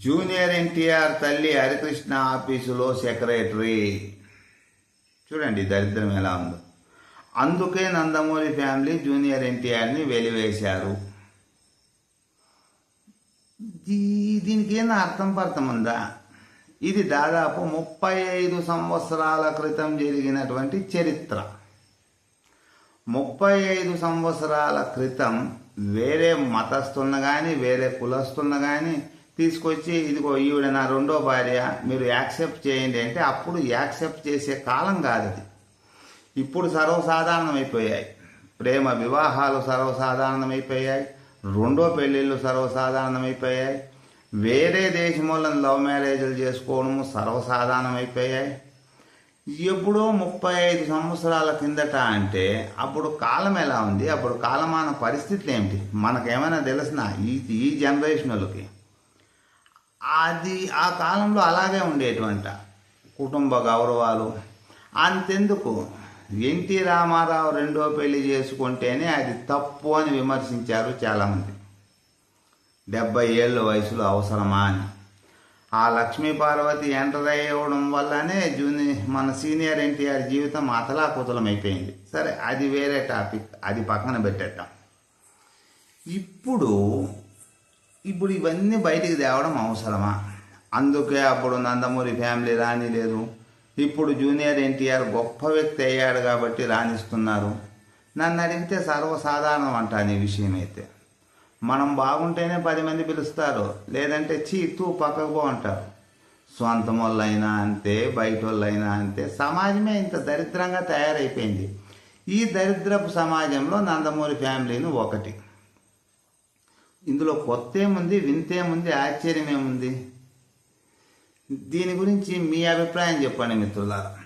Junior NTR తల్లి హరికృష్ణ ఆఫీసులో secretary. చూడండి దరిద్రం ఎలా ఉందో. అందుకే నందమూరి ఫ్యామిలీ జూనియర్ ఎన్టీఆర్ని వెలివేశారు. దీనికి ఏం అర్థం పర్థం ఉందా? ఇది దాదాపు ముప్పై ఐదు సంవత్సరాల క్రితం జరిగినటువంటి చరిత్ర. ముప్పై ఐదు సంవత్సరాల క్రితం వేరే మతస్థులను కానీ వేరే కులస్తులను కానీ తీసుకొచ్చి ఇదిగో ఈవిడ నా రెండో భార్య మీరు యాక్సెప్ట్ చేయండి అంటే అప్పుడు యాక్సెప్ట్ చేసే కాలం కాదు అది ఇప్పుడు సర్వసాధారణమైపోయాయి. ప్రేమ వివాహాలు సర్వసాధారణమైపోయాయి. రెండో పెళ్ళిళ్ళు సర్వసాధారణమైపోయాయి. వేరే దేశంలో లవ్ మ్యారేజ్లు చేసుకోవడము సర్వసాధారణమైపోయాయి. ఎప్పుడో ముప్పై ఐదు సంవత్సరాల కిందట అంటే అప్పుడు కాలం ఎలా ఉంది? అప్పుడు కాలమాన పరిస్థితులు ఏమిటి? మనకేమైనా తెలిసిన ఈ ఈ జనరేషన్లకి. అది ఆ కాలంలో అలాగే ఉండేటువంటి కుటుంబ గౌరవాలు. అంతెందుకు? ఎన్టీ రామారావు రెండో పెళ్ళి చేసుకుంటేనే అది తప్పు అని విమర్శించారు చాలామంది. డెబ్బై ఏళ్ళ వయసులో అవసరమా అని. ఆ లక్ష్మీ పార్వతి ఎంటర్ అయ్యవడం వల్లనే జూని మన సీనియర్ ఎన్టీఆర్ జీవితం అతలాకుతలం అయిపోయింది సరే అది వేరే టాపిక్. అది పక్కన పెట్టేద్దాం. ఇప్పుడు ఇప్పుడు ఇవన్నీ బయటికి తేవడం అవసరమా? అందుకే అప్పుడు నందమూరి ఫ్యామిలీ రానిలేదు. ఇప్పుడు జూనియర్ ఎన్టీఆర్ గొప్ప వ్యక్తి అయ్యాడు కాబట్టి రాణిస్తున్నారు. నన్ను అడిగితే సర్వసాధారణం అంటాను ఈ విషయం అయితే మనం బాగుంటేనే పది మంది పిలుస్తారు. లేదంటే చీ తూ పక్కకు పో అంటారు. సొంత వాళ్ళైనా అంతే బయట వాళ్ళైనా అంతే. సమాజమే ఇంత దరిద్రంగా తయారైపోయింది. ఈ దరిద్రపు సమాజంలో నందమూరి ఫ్యామిలీని ఒకటి. ఇందులో కొత్త ఏముంది వింతేముంది ఆశ్చర్యం ఏముంది దీని గురించి మీ అభిప్రాయం చెప్పండి మిత్రులారా.